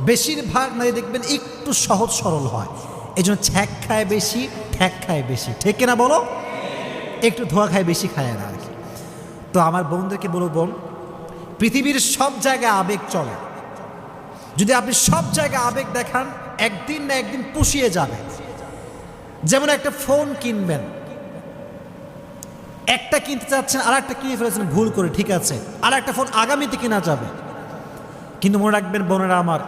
বেশিরভাগ নারী দেখবেন একটু সহজ সরল হয়। এই জন্য ছ্যাক খায় বেশি, ঠ্যাক খায় বেশি। ঠিক না বলো? একটু ধোয়া খায় বেশি খায় না আর কি। তো আমার বোনদেরকে বলব বোন, পৃথিবীর সব জায়গায় আবেগ চলে। যদি আপনি সব জায়গায় আবেগ দেখান, একদিন না একদিন পুষিয়ে যাবে। যেমন একটা ফোন কিনবেন। একটা কিনতে চাচ্ছেন আর একটা কিনে ফেলেছেন, ভুল করে, ঠিক আছে। আর একটা ফোন আগামীতে কেনা যাবে। কিন্তু মনে রাখবেন, বোনেরা আমার